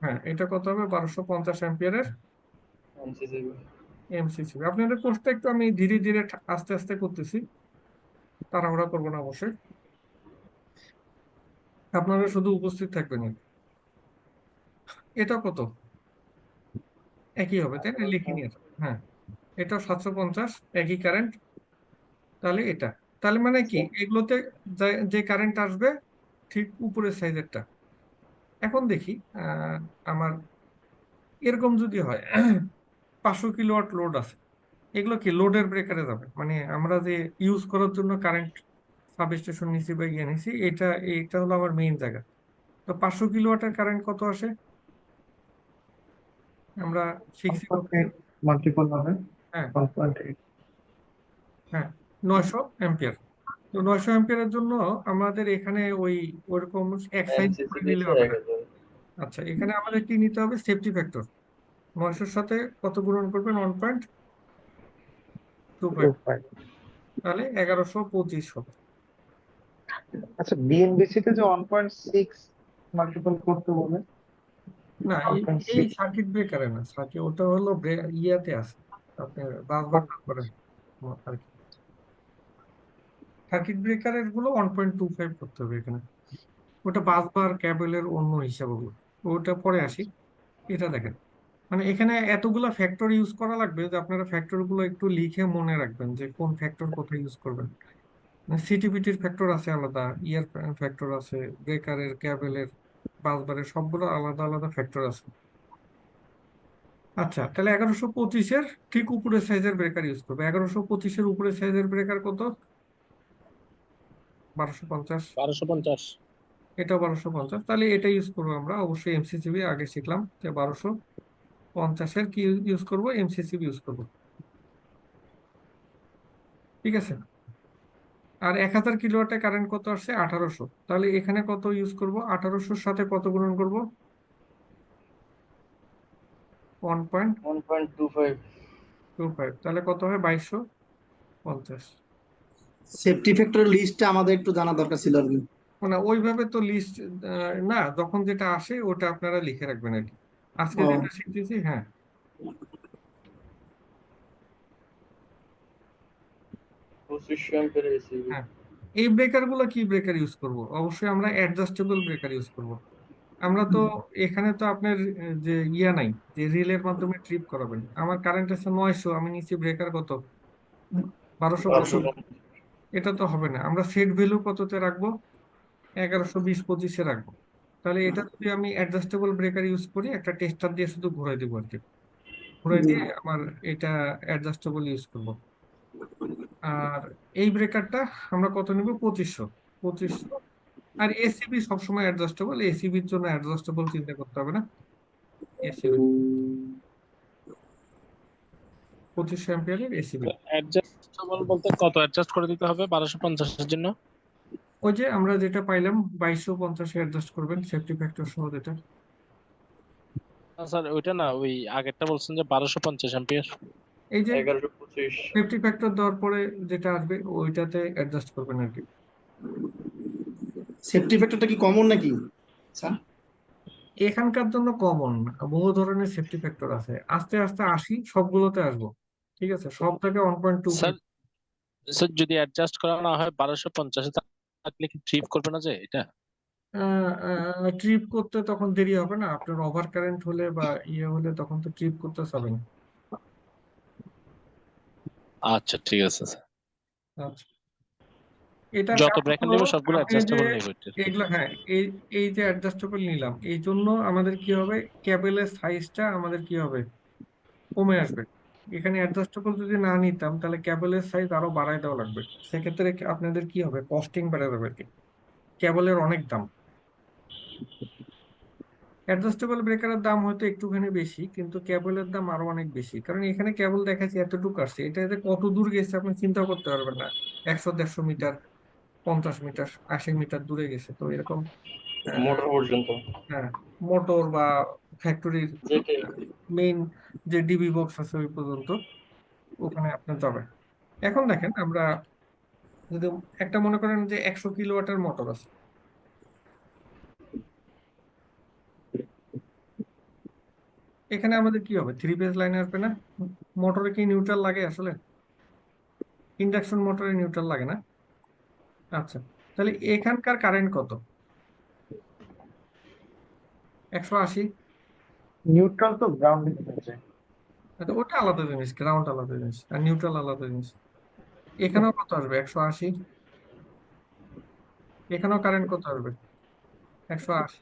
হ্যাঁ এটা কত হবে? বারোশো পঞ্চাশ অ্যাম্পিয়ারের এমসিসি আপনাদের কোর্সটা একটু আমি ধীরে ধীরে আস্তে আস্তে করতেছি। তাড়াহুড়া করব না অবশ্যই। আপনারা শুধু উপস্থিত থাকবেন এটা কত? একই হবে তাই না? লিখে নিয়ে। হ্যাঁ এটা সাতশো পঞ্চাশ একই কারেন্ট। তাহলে এটা। তাহলে মানে কি? এগুলোতে যা- যে কারেন্ট আসবে ঠিক উপরের সাইজেরটা এখন দেখি আমার এরকম যদি হয় পাঁচশো কিলোওয়াট লোড আছে। এগুলো কি লোডের ব্রেকারে যাবে? মানে আমরা যে ইউজ করার জন্য কারেন্ট সাব স্টেশন নিছি বা ইয়ে নিছি এটা এটা হলো আমার মেইন জায়গা। তো পাঁচশো কিলোওয়াটের কারেন্ট কত আসে? আমরা শিখছি মাল্টিপল হবে। হ্যাঁ। হ্যাঁ নয়শো অ্যাম্পিয়ার তো নয়শো অ্যাম্পিয়ারের জন্য আমাদের এখানে ওই ওরকম এক সাইড করে নিলে হবে এক না। হাজার আচ্ছা এখানে আমাদের কি নিতে হবে? সেফটি ফ্যাক্টর নয়শোর সাথে কত গুণন করবেন? One point two two five five তাহলে এগারোশো পঁচিশ হবে। আচ্ছা বিএনবিসি তে যে ওয়ান পয়েন্ট সিক্স মাল্টিপল করতে বলে না এই 1.6 সার্কিট ব্রেকারে না সার্কিট ওটা হলো ব্রে- ইয়াতে আছে। আপনার বাসবার করে আর কি। সার্কিট ব্রেকারেরগুলো ওয়ান পয়েন্ট টু ফাইভ করতে হবে এখানে। ওটা বাসবার ক্যাবেলের অন্য হিসাবগুলো ওটা পরে আসি। এটা দেখেন। মানে এখানে এতগুলা ফ্যাক্টর ইউজ করা লাগবে যে আপনারা ফ্যাক্টরগুলো একটু লিখে মনে রাখবেন যে কোন ফ্যাক্টর কোথায় ইউজ করবেন। সিটিপিটির ফ্যাক্টর আছে আলাদা ইয়ার ফ্যাক্টর আছে ব্রেকারের ক্যাবেলের বাসবারের সবগুলো আলাদা আলাদা ফ্যাক্টর আছে। আচ্ছা তাহলে এগারোশো পঁচিশের ঠিক উপরে সাইজের ব্রেকার ইউজ করবে। এগারোশো পঁচিশের উপরে সাইজের ব্রেকার কত? বারোশো পঞ্চাশ। বারোশো পঞ্চাশ। এটা বারোশো পঞ্চাশ। তাহলে এটা ইউজ করব আমরা। অবশ্যই এমসিসিবি আগে শিখলাম যে বারোশো পঞ্চাশের কি ইউজ করব এমসিসিবি ইউজ করব। ঠিক আছে? আর এক হাজার কিলোওয়াটে কারেন্ট কত আসছে? আঠারোশো। তাহলে এখানে কত ইউজ করব? আঠারোশোর সাথে কত গুণন করব? One point one point two five two five তাহলে কত হয়? বাইশশো পঞ্চাশ। সেফটি ফ্যাক্টর লিস্টটা আমাদের একটু জানা দরকার ছিল আর কি। মানে ওইভাবে তো লিস্ট না যখন যেটা আসে ওটা আপনারা লিখে রাখবেন আর কি। আজকে যেটা শিখতেছি হ্যাঁ। হ্যাঁ। এই ব্রেকারগুলো কি ব্রেকার ইউজ করব? অবশ্যই আমরা অ্যাডজাস্টেবল ব্রেকার ইউজ করব। আমরা তো এখানে তো আপনার যে ইয়া নাই যে রিলের মাধ্যমে ট্রিপ করাবেন। আমার কারেন্ট আছে নয়শো আমি নিচ্ছি ব্রেকার কত? বারোশো বারোশো এটা তো হবে না। আমরা সেট ভ্যালু কততে রাখব? এগারোশো বিশ পঁচিশে রাখব। তাহলে এটা যদি আমি অ্যাডজাস্টেবল ব্রেকার ইউজ করি একটা টেস্টার দিয়ে শুধু ঘুরাই দিব আর কি। ঘুরাই দিয়ে আমার এটা অ্যাডজাস্টেবল ইউজ করব। আর এই ব্রেকারটা আমরা কত নিব? পঁচিশশো। পঁচিশশো। আর এসিবি সবসময় অ্যাডজাস্টেবল এসিবির জন্য অ্যাডজাস্টেবল চিন্তা করতে হবে না। এসিবি পঁচিশশো অ্যাম্পিয়ারের এসিবি অ্যাডজাস্টেবল বলতে কত? অ্যাডজাস্ট করে দিতে হবে বারোশো পঞ্চাশের জন্য? ওই যে আমরা যেটা পাইলাম বাইশশো পঞ্চাশে অ্যাডজাস্ট করবেন সেফটি ফ্যাক্টর সহ যেটা। স্যার ওইটা না ওই আগেরটা বলছেন যে বারোশো পঞ্চাশ অ্যাম্পিয়ার এই যে পঁচিশ। সেফটি ফ্যাক্টর দেওয়ার পরে যেটা আসবে ওইটাতে অ্যাডজাস্ট করবেন আর কি। সেফটি ফ্যাক্টরটা কি কমন নাকি? আচ্ছা এখানকার জন্য কমন বহু ধরনের সেফটি ফ্যাক্টর আছে। আস্তে আস্তে আসি সবগুলোতে আসব। ঠিক আছে সব থেকে one point two sir sir যদি অ্যাডজাস্ট করা না হয় বারোশো পঞ্চাশে থাকলে কি ট্রিপ করবে না যে এটা? ট্রিপ করতে তখন দেরি হবে না আপনার ওভার কারেন্ট হলে বা ইয়ে হলে তখন তো ট্রিপ করতে হবে না। আচ্ছা ঠিক আছে স্যার আচ্ছা। এটা যত ব্র্যাকেট হলো সবগুলো অ্যাডজাস্টেবল নেবে। এগুলো হ্যাঁ এই এই যে অ্যাডজাস্টেবল নিলাম এই জন্য আমাদের কি হবে? কেবলের সাইজটা আমাদের কি হবে? কমে আসবে। এখানে অ্যাডজাস্টেবল যদি না নিতাম তাহলে কেবলের সাইজ আরও বাড়ায় দেওয়া লাগবে। সেক্ষেত্রে আপনাদের কি হবে? কস্টিং বেড়ে যাবে কি। কেবলের অনেক দাম। অ্যাডজাস্টেবল ব্রেকারের দাম হয়তো একটুখানি বেশি কিন্তু কেবলের দাম আরও অনেক বেশি। কারণ এখানে কেবল দেখাচ্ছি এতটুকু আসছে। এটা কত দূর গেছে আপনি চিন্তা করতে পারবেন না। একশো দেড়শো মিটার পঞ্চাশ মিটার আশি মিটার দূরে গেছে। তো এরকম মোটর পর্যন্ত। হ্যাঁ মোটর বা ফ্যাক্টরির মেইন যে ডিবি বক্স আছে ওই পর্যন্ত ওখানে আপনার যাবে এখন দেখেন আমরা যদি একটা মনে করেন যে একশো কিলোওয়াটের মোটর আছে। এখানে আমাদের কি হবে? থ্রি ফেজ লাইন আসবে না? মোটরে কি নিউট্রাল লাগে আসলে? ইন্ডাকশন মোটরে নিউট্রাল লাগে না? আচ্ছা তাহলে এখানকার কারেন্ট কত? একশো আশি। নিউট্রাল তো গ্রাউন্ড আচ্ছা ওটা আলাদা জিনিস গ্রাউন্ড আলাদা জিনিস, আর নিউট্রাল আলাদা জিনিস। এখানেও কত আসবে? একশো আশি? এখানেও কারেন্ট কত আসবে? একশো আশি।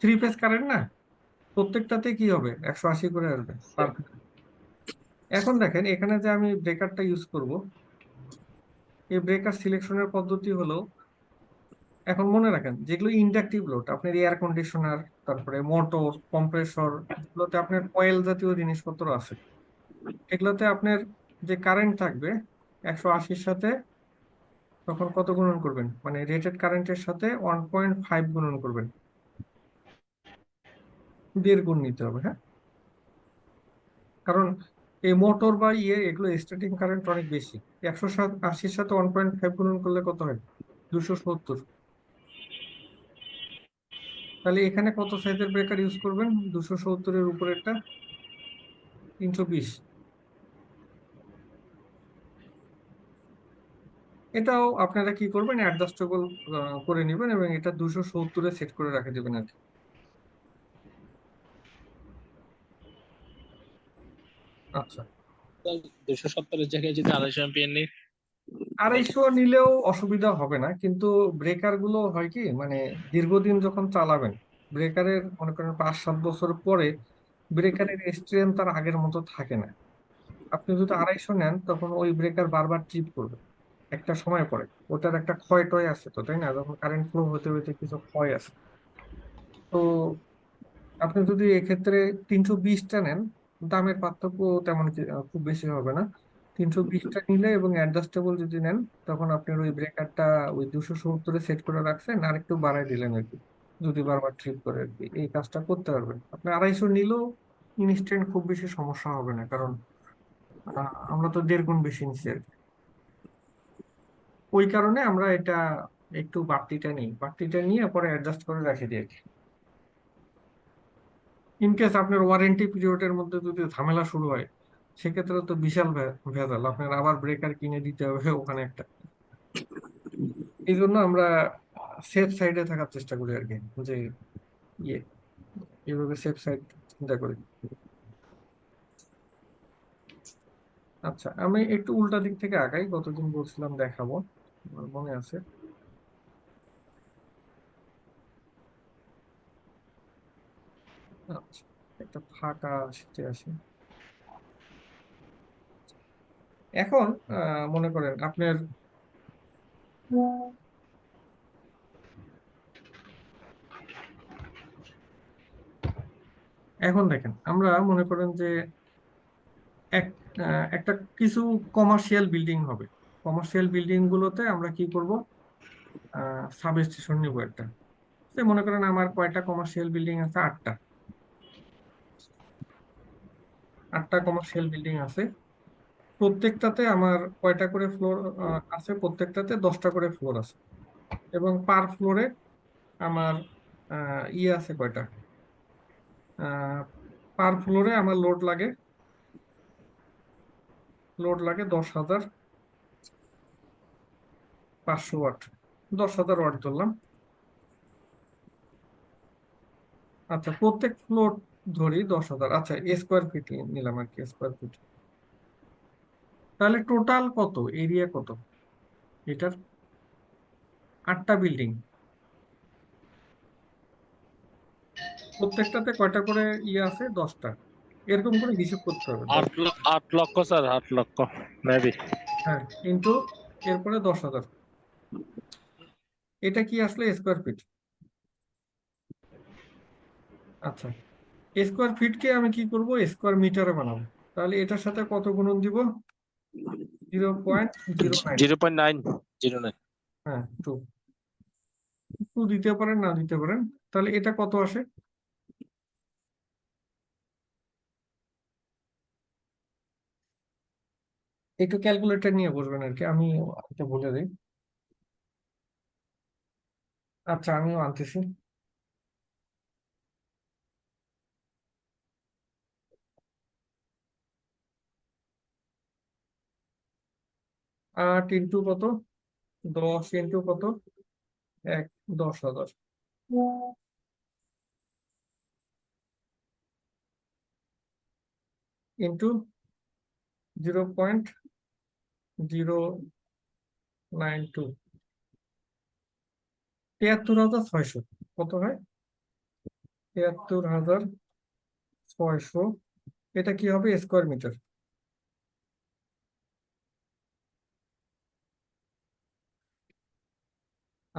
থ্রি ফেজ কারেন্ট না? প্রত্যেকটাতে কি হবে? একশো আশি করে আসবে এখন দেখেন, এখানে যে আমি ব্রেকারটা ইউজ করব, এই ব্রেকার সিলেকশনের পদ্ধতি হলো, এখন মনে রাখেন, যেগুলো ইন্ডাকটিভ লোড আপনার এয়ার কন্ডিশনার তারপরে মোটর কম্প্রেসর, এগুলোতে আপনার কয়েল জাতীয় জিনিসপত্র আছে। এগুলোতে আপনার যে কারেন্ট থাকবে, একশো আশির সাথে তখন কত গুণন করবেন? মানে রেটেড কারেন্টের সাথে ওয়ান পয়েন্ট ফাইভ গুণন করবেন। দেড় গুণ নিতে হবে হ্যাঁ? কারণ এই মোটর বা ইয়ে এগুলো স্টার্টিং কারেন্ট অনেক বেশি। একশো আশির সাথে ওয়ান পয়েন্ট ফাইভ গুণন করলে কত হয়? দুশো সত্তর। তাহলে এখানে কত সাইজের ব্রেকার ইউজ করবেন? দুশো সত্তরের উপরেরটা? তিনশো বিশ। এটাও আপনারা কি করবেন? অ্যাডজাস্টেবল করে নেবেন এবং এটা দুশো সত্তরে সেট করে রেখে দেবেন আর কি। আচ্ছা। দুশো সত্তরের জায়গায় যদি আড়াইশো এম্পিয়ার নিই আড়াইশো নিলেও অসুবিধা হবে না, কিন্তু ব্রেকারগুলো হয় কি মানে দীর্ঘদিন যখন চালাবেন ব্রেকারের মনে করেন পাঁচ, সাত বছর পরে ব্রেকারের স্ট্রেন তার আগের মতো থাকে না। আপনি যদি আড়াইশো নেন, তখন ওই ব্রেকার বারবার ট্রিপ করবে। একটা সময় পরে। ওটার একটা ক্ষয় টয় আছে তো, তাই না? যখন কারেন্ট ফ্লো হতে হতে কিছু ক্ষয় আছে। তো আপনি যদি এক্ষেত্রে তিনশো বিশটা নেন, দামের পার্থক্য তেমন খুব বেশি হবে না। তিনশো বিশটা নিলে এবং অ্যাডজাস্টেবল যদি নেন, তখন আপনার ওই ব্রেকারটা ওই দুশো সত্তরে সেট করে রাখছেন আর একটু বাড়াই দিলেন আর কি। যদি বারবার ট্রিপ করে আর কি। এই কাজটা করতে পারবেন। আপনি আড়াইশো নিলেও ইনস্ট্যান্ট খুব বেশি সমস্যা হবে না, কারণ আমরা তো দেড় গুণ বেশি নিচ্ছি আর কি। ওই কারণে আমরা এটা একটু বাড়তিটা নিই। বাড়তিটা নিয়ে পরে অ্যাডজাস্ট করে রেখে দিই আর কি। ইন কেস আপনার ওয়ারেন্টি পিরিয়ডের মধ্যে যদি ঝামেলা শুরু হয় সেক্ষেত্রে তো বিশাল ভেজাল। আপনার আবার ব্রেকার কিনে দিতে হবে ওখানে একটা। এই জন্য আমরা সেফ সাইডে থাকার চেষ্টা করি আর কি, যে ইয়ে এইভাবে সেফ সাইড চিন্তা করি। আচ্ছা আমি একটু উল্টা দিক থেকে আগাই গতদিন বলছিলাম দেখাবো মনে আছে। আচ্ছা একটা ফাঁকা শীতে আসি। এখন মনে করেন আপনার এখন দেখেন, আমরা মনে করেন যে একটা কিছু কমার্শিয়াল বিল্ডিং হবে। কমার্শিয়াল বিল্ডিং গুলোতে আমরা কি করব? সাব স্টেশন নিব একটা। মনে করেন আমার কয়টা কমার্শিয়াল বিল্ডিং আছে? আটটা। আটটা কমার্শিয়াল বিল্ডিং আছে। প্রত্যেকটাতে আমার কয়টা করে ফ্লোর আছে? প্রত্যেকটাতে দশটা করে ফ্লোর আছে। এবং পার ফ্লোরে আমার ইয়ে আছে কয়টা? পার ফ্লোরে আমার লোড লাগে লোড লাগে দশ হাজার পাঁচশো ওয়াট। দশ হাজার ওয়াট ধরলাম। আচ্ছা প্রত্যেক ফ্লোর ধরি দশ হাজার। আচ্ছা স্কোয়ার ফিট নিলাম আর কি স্কোয়ার ফিট তাহলে টোটাল কত? এরিয়া কত? এটার আটটা বিল্ডিং প্রত্যেকটাতে কয়টা করে ইয়ে আছে? দশটা। এরকম করে হিসেব করতে হবে। আট লক্ষ স্যার আট লক্ষ মেবি হ্যাঁ কিন্তু এরপরে দশ হাজার। এটা কি আসলে স্কোয়ার ফিট আচ্ছা স্কোয়ার ফিটকে আমি কি করব? স্কোয়ার মিটারে বানাবো। তাহলে এটার সাথে কত গুণন দিব? Zero point zero point nine zero nine হ্যাঁ টু টু দিতে পারেন না দিতে পারেন। তাহলে এটা কত আসে? একটু ক্যালকুলেটর নিয়ে বসবেন আর কি আমি এটা বলে দিই। আচ্ছা আমিও আনতেছি। আট ইন্টু কত? দশ ইন্টু কত? এক, দশ হাজার। Into zero point zero nine two. তিয়াত্তর হাজার ছয়শো। কত হয়? তিয়াত্তর হাজার ছয়শো। এটা কি হবে? Square metre.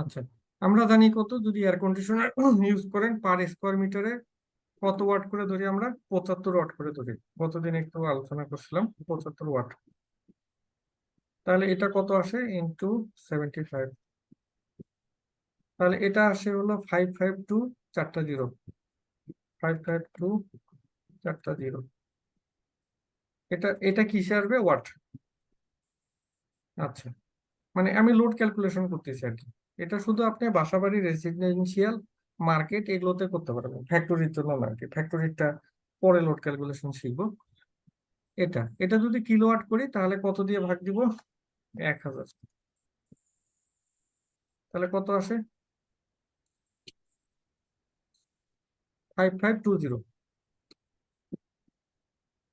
আচ্ছা আমরা জানি কত যদি এয়ার কন্ডিশনার ইউজ করেন পার স্কোয়ার মিটারে কত ওয়াট করে ধরি আমরা? পঁচাত্তর ওয়াট করে ধরি। গতদিন একটু আলোচনা করছিলাম, পঁচাত্তর ওয়াট তাহলে এটা কত আসে? ইন্টু সেভেন্টি ফাইভ তাহলে এটা আসে হলো ফাইভ ফাইভ টু চারটা জিরো ফাইভ ফাইভ টু চারটা জিরো এটা এটা কিসে আসবে? ওয়াট আচ্ছা মানে আমি লোড ক্যালকুলেশন করতেছি আর কি। এটা শুধু আপনি বাসাবাড়ি রেসিডেন্সিয়াল মার্কেট এগুলোতে করতে পারবেন। ফ্যাক্টরির জন্য না আর ফ্যাক্টরিটা পরে লোড ক্যালকুলেশন শিখব। এটা এটা যদি কিলোওয়াট করি, তাহলে কত দিয়ে ভাগ দিব? এক হাজার। তাহলে কত আসে? Five five two zero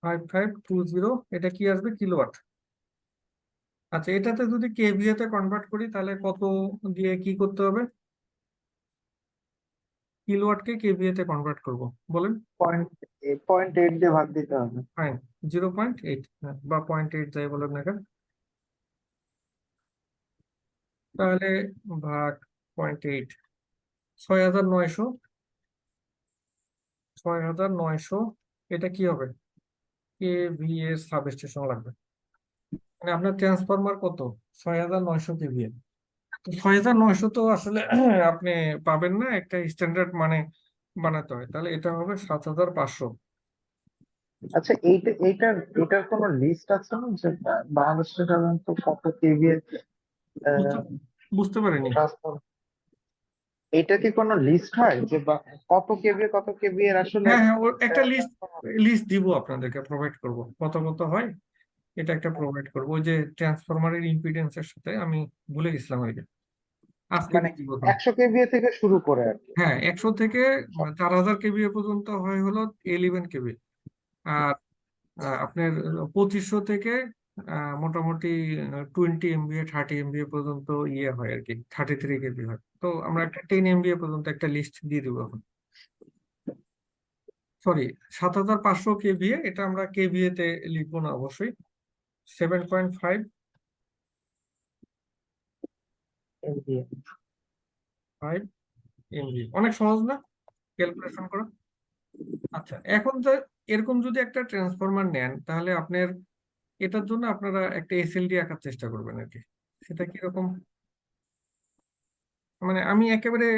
five five two zero এটা কি আসবে? কিলো কিলোওয়াট আচ্ছা এটাতে যদি কেভিএ তে কনভার্ট করি তাহলে কত দিয়ে কি করতে হবে? কিলোওয়াটকে কেভিএ তে কনভার্ট করব বলেন। পয়েন্ট পয়েন্ট এইট দিয়ে ভাগ দিতে হবে। ফাইন জিরো পয়েন্ট এইট বা পয়েন্ট এইট যাই বলেন না কেন। তাহলে ভাগ পয়েন্ট এইট ছয় হাজার নয়শো ছয় হাজার নয়শো এটা কি হবে? কেভিএ সাবস্টেশন লাগবে। মানে আপনার ট্রান্সফরমার কত? ছয় হাজার নয়শো কেভিএ তো ছয় হাজার নয়শো তো আসলে আপনি পাবেন না একটা স্ট্যান্ডার্ড মানে বানাতে হয়। তাহলে এটা হবে সাত হাজার পাঁচশো। আচ্ছা এইটা এইটার এটার কোনো লিস্ট আছে না যে বাংলাদেশে সাধারণত কত কেভিএ বুঝতে পারিনি। এটা কি কোনো লিস্ট হয় যে কত কেভিএ কত কেভিএ এর আসলে হ্যাঁ হ্যাঁ একটা লিস্ট লিস্ট দিব আপনাদেরকে প্রোভাইড করব। কত কত হয়? এটা একটা প্রোভাইড করব। ওই যে ট্রান্সফরমারের ইম্পিডেন্সের সাথে আমি ভুলে গেছিলাম ওইটা আজকে মানে একশো কেভিএ থেকে শুরু করে হ্যাঁ একশো থেকে চার হাজার কেবিএ পর্যন্ত হয় হলো ইলেভেন কেবি আর আহ, আপনার পঁচিশশো থেকে আহ, মোটামুটি টোয়েন্টি এমবিএ থার্টি এমবিএ পর্যন্ত ইয়ে হয় আর কি। থার্টি থ্রি কেবি হয়। তো আমরা একটা টেন এমবিএ পর্যন্ত একটা লিস্ট দিয়ে দিব এখন। সরি সাত হাজার পাঁচশো কেভিএ এটা আমরা কেভিএ তে লিখব না অবশ্যই। Seven point five five MB অনেক সহজ না? ক্যালকুলেশন করা। আচ্ছা এখন যে এরকম যদি একটা ট্রান্সফরমার নেন তাহলে আপনার এটার জন্য আপনারা একটা এসএলডি আঁকার চেষ্টা করবেন আর কি। সেটা কীরকম? মানে আমি একেবারে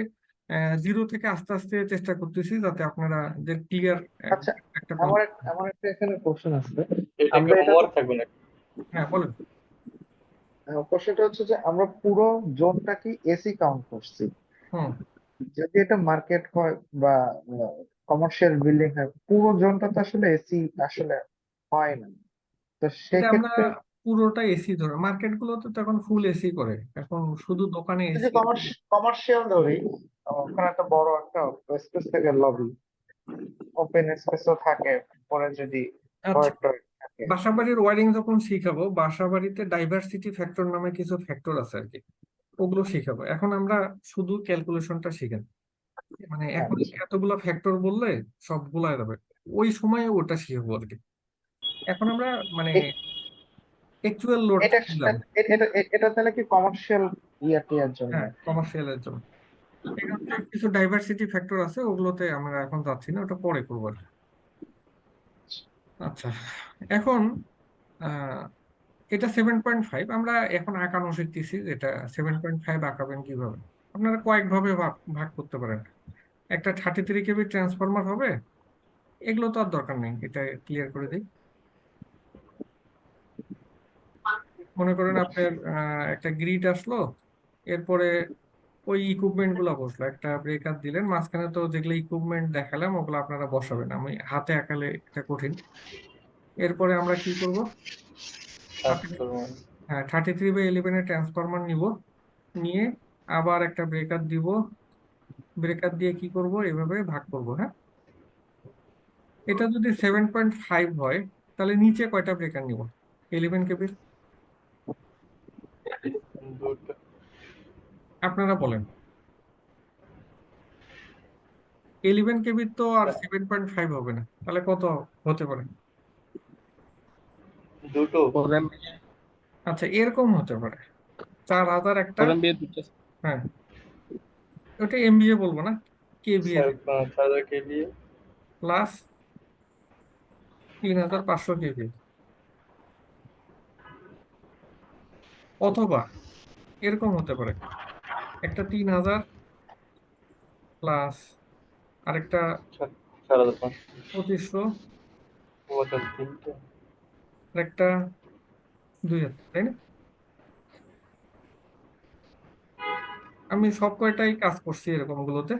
জিরো থেকে আস্তে আস্তে চেষ্টা করতেছি যাতে আপনারা যে ক্লিয়ার আচ্ছা আমার আমার একটা এখানে কোশ্চেন আছে আমরা এটা- থাকবে না হ্যাঁ বলেন। কোশ্চেনটা হচ্ছে যে আমরা পুরো জোনটা কি এসি কাউন্ট করছি। হুম। যদি এটা মার্কেট হয় বা কমার্শিয়াল বিল্ডিং হয় পুরো জোনটা তো আসলে এসি আসলে হয় না। তো সেক্ষেত্রে পুরোটা এসি ধরে মার্কেট গুলোতে তো এখন ফুল এসি করে। এখন শুধু দোকানে এসি কমার্শিয়াল ধরি ওখানে একটা বড় একটা স্পেস থাকে লবি ওপেন স্পেসও থাকে পরে যদি আচ্ছা বাসাবাড়ির ওয়ারিং যখন শিখাবো বাসাবাড়িতে ডাইভার্সিটি ফ্যাক্টর নামে কিছু ফ্যাক্টর আছে আর কি ওগুলো শিখাবো। এখন আমরা শুধু ক্যালকুলেশনটা শিখেন। মানে এখন এতগুলো ফ্যাক্টর বললে সবগুলা যাবে। ওই সময়ে ওটা শিখব আর কি। এখন আমরা মানে অ্যাকচুয়াল লোড এটা এটা তাহলে কি কমার্শিয়াল ইয়ার জন্য? হ্যাঁ কমার্শিয়ালের জন্য। এখানে কিছু ডাইভার্সিটি ফ্যাক্টর আছে ওগুলোতে আমরা এখন যাচ্ছি না ওটা পরে করব আর কি। আচ্ছা এখন এটা সেভেন পয়েন্ট ফাইভ আমরা এখন আঁকানো শিখতেছি যেটা সেভেন পয়েন্ট ফাইভ আঁকাবেন কীভাবে? আপনারা কয়েকভাবে ভাগ করতে পারেন। একটা থার্টি থ্রি কেবি ট্রান্সফরমার হবে, এগুলো তো আর দরকার নেই, এটা ক্লিয়ার করে দিই। মনে করেন আপনার একটা গ্রিড আসলো, এরপরে ওই ইকুইপমেন্টগুলো বসল। একটা ব্রেকার দিলেন মাঝখানে তো যেগুলো ইকুইপমেন্ট দেখালাম ওগুলো আপনারা বসাবেন। আমি হাতে আঁকালে এটা কঠিন। এরপরে আমরা কি করব? হ্যাঁ থার্টি থ্রি বাই ইলেভেনের ট্রান্সফরমার নিব। নিয়ে আবার একটা ব্রেকার দিব। ব্রেকার দিয়ে কি করব? এভাবে ভাগ করব হ্যাঁ? এটা যদি সেভেন পয়েন্ট ফাইভ হয় তাহলে নিচে কয়টা ব্রেকার নিব? ইলেভেন কেবির আপনারা বলেন। ইলেভেন কেবির তো আর সেভেন পয়েন্ট ফাইভ হবে না। তাহলে কত হতে পারে? দুটো। আচ্ছা এরকম হতে পারে। চার হাজার একটা হ্যাঁ। ওটা এমবিএ বলব না কেভিএ চার হাজার কেবি প্লাস তিন হাজার পাঁচশো কেভি অথবা এরকম হতে পারে। একটা তিন হাজার প্লাস আরেকটা চার পঁচিশশো। আরেকটা দুই হাজার তাই না? আমি সব কয়টাই কাজ করছি এরকম গুলোতে।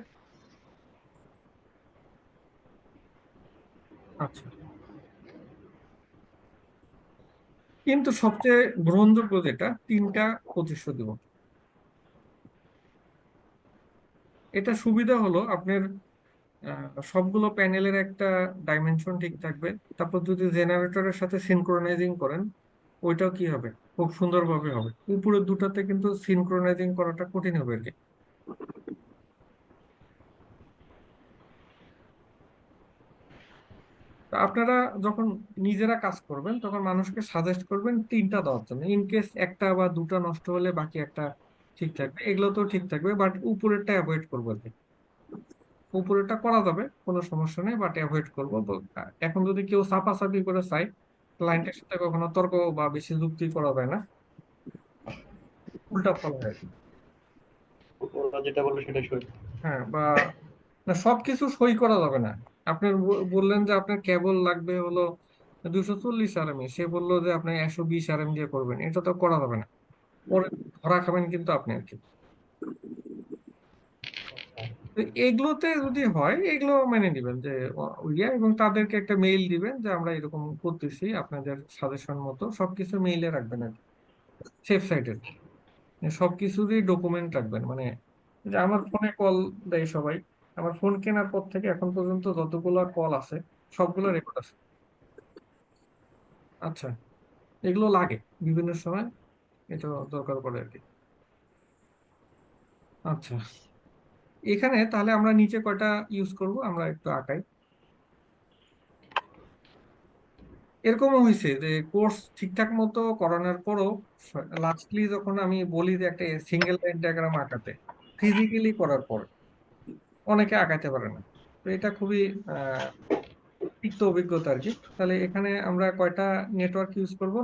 আচ্ছা। কিন্তু সবচেয়ে গ্রহণযোগ্য যেটা তিনটা পঁচিশশো দিব। এটা সুবিধা হলো আপনার সবগুলো প্যানেলের একটা ডাইমেনশন ঠিক থাকবে। তারপর যদি জেনারেটরের সাথে সিনক্রোনাইজিং করেন, ওইটাও কি হবে? খুব সুন্দরভাবে হবে। উপরের দুটাতে কিন্তু সিনক্রোনাইজিং করাটা কঠিন হবে আর কি। আপনারা যখন নিজেরা কাজ করবেন, তখন মানুষকে সাজেস্ট করবেন তিনটা দেওয়ার জন্য। ইন কেস একটা বা দুটা নষ্ট হলে বাকি একটা ঠিক থাকবে এগুলো তো ঠিক থাকবে বাট উপরেরটা অ্যাভয়েড করব আর উপরেরটা করা যাবে কোনো সমস্যা নেই বাট অ্যাভয়েড করব এখন যদি কেউ চাপাচাপি করে চায় ক্লায়েন্টের সাথে কখনো তর্ক বা বেশি যুক্তি করা যায় না। উল্টা ফল হয় যেটা বলল সেটা সই। হ্যাঁ বা না সবকিছু সই করা যাবে না। আপনার বললেন যে আপনার কেবল লাগবে হলো দুশো চল্লিশ আরএম সে বলল যে আপনি একশো বিশ আরএম দিয়ে করবেন এটা তো করা যাবে না। ধরা খাবেন কিন্তু আপনি আর কি। এগুলোতে যদি হয়, এগুলো মেনে নেবেন যে ইয়া এবং তাদেরকে একটা মেইল দিবেন যে, আমরা এরকম করতেছি, আপনাদের সাজেশন মতো সবকিছু মেইলে রাখবেন আর সেফ সাইডের সবকিছুরই ডকুমেন্ট রাখবেন। মানে যে আমার ফোনে কল দেয় সবাই। আমার ফোন কেনার পর থেকে এখন পর্যন্ত যতগুলো কল আছে, সবগুলো রেকর্ড আছে। আচ্ছা এগুলো লাগে বিভিন্ন সময়। এটা দরকার পড়ে আর কি। আচ্ছা। এখানে তাহলে আমরা নিচে কয়টা ইউজ করব? আমরা একটু আঁকাই। এরকমও হয়েছে যে কোর্স ঠিকঠাক মতো করানোর পরও লাস্টলি যখন আমি বলি যে একটা সিঙ্গেল লাইন ডায়াগ্রাম আঁকাতে ফিজিক্যালি করার পর অনেকে আঁকাতে পারে না। তো এটা খুবই তিক্ত অভিজ্ঞতা আর কি। তাহলে এখানে আমরা কয়টা নেটওয়ার্ক ইউজ করব?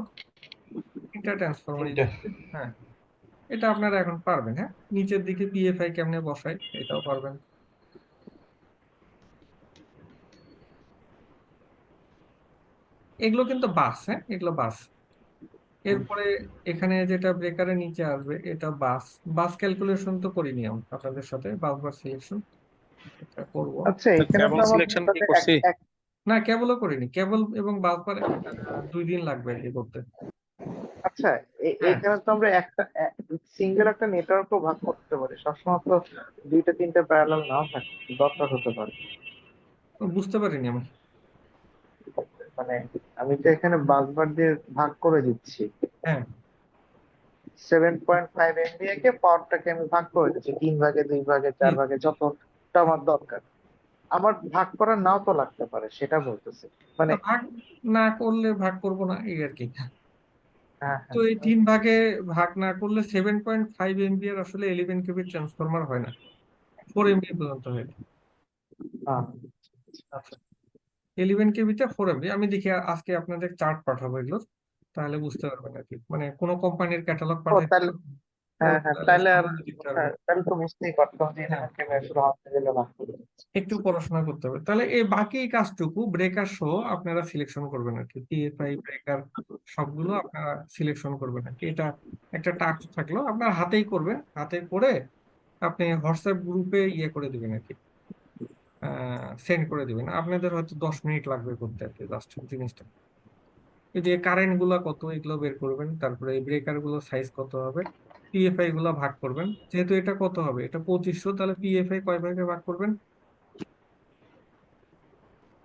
তিনটা ট্রান্সফরমার হ্যাঁ। এটা আপনারা এখন পারবেন হ্যাঁ? নিচের দিকে পিএফআই কেমনে বসাই এটাও পারবেন। এগুলো কিন্তু বাস হ্যাঁ? এগুলো বাস। এরপরে এখানে যেটা ব্রেকারের নিচে আসবে এটা বাস। বাস ক্যালকুলেশন তো করিনি আমরা আপনাদের সাথে বাস বার সিলেকশন এটা করব। আচ্ছা এখানে সিলেকশন কি করছি? না কেবলও করিনি। কেবল এবং বাস বার দুই দিন লাগবে আর কি করতে। আচ্ছা হ্যাঁ। এখানে তো আমরা একটা সিঙ্গেল একটা নেটওয়ার্কও ভাগ করতে পারি। সবসময় তো দুইটা তিনটা প্যারালাল নাও থাকে দরকার হতে পারে। বুঝতে পারিনি আমি। মানে আমি তো এখানে বাসবার দিয়ে ভাগ করে দিচ্ছি। হ্যাঁ। সেভেন পয়েন্ট ফাইভ এমবিএ কে পাওয়ারটাকে আমি ভাগ করে দিচ্ছি। তিন ভাগে দুই ভাগে চার ভাগে যতটা আমার দরকার। আমার ভাগ করার নাও তো লাগতে পারে সেটা বলতেছি। মানে ভাগ না করলে ভাগ করব না এই আর কি। হ্যাঁ তো এই তিন ভাগে ভাগ না করলে সেভেন পয়েন্ট ফাইভ এমবিআর আসলে ইলেভেন কেবি ট্রান্সফরমার হয় না। ফোর এমবি পর্যন্ত হয়। হ্যাঁ আচ্ছা। ইলেভেন কেবিতে ফোর এমবি আমি দেখি আজকে আপনাদের চার্ট পাঠাবো এগুলো তাহলে বুঝতে পারবেন আর কি। মানে কোনো কোম্পানির ক্যাটালগ পাঠাই হ্যাঁ হ্যাঁ তাহলে আর। হ্যাঁ, তাহলে তো বুঝতেই পারতাম যে হাতে গেলে দিচ্ছি। একটু পড়াশোনা করতে হবে। তাহলে এই বাকি কাজটুকু ব্রেকার সহ আপনারা সিলেকশন করবেন আর কি। পিএফআই ব্রেকার সবগুলো আপনারা সিলেকশন করবেন আর কি। এটা একটা টাস্ক থাকল আপনার হাতেই করবেন। হাতে করে আপনি হোয়াটসঅ্যাপ গ্রুপে ইয়ে করে দিবেন আর কি। সেন্ড করে দিবেন। আপনাদের হয়তো দশ মিনিট লাগবে করতে আর কি জাস্ট জিনিসটা। এই যে কারেন্টগুলা কত এগুলো বের করবেন। তারপরে এই ব্রেকারগুলো সাইজ কত হবে। পিএফআই গুলো ভাগ করবেন। যেহেতু এটা কত হবে? এটা পঁচিশশো, তাহলে পিএফআই কয় ভাগে ভাগ করবেন?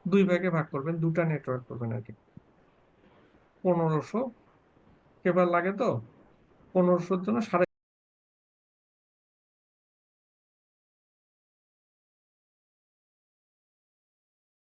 দুই ভাগে ভাগ করবেন, দুটা নেটওয়ার্ক করবেন আর কি। পনেরোশো কেবার লাগে তো? পনেরোশোর জন্য সাড়ে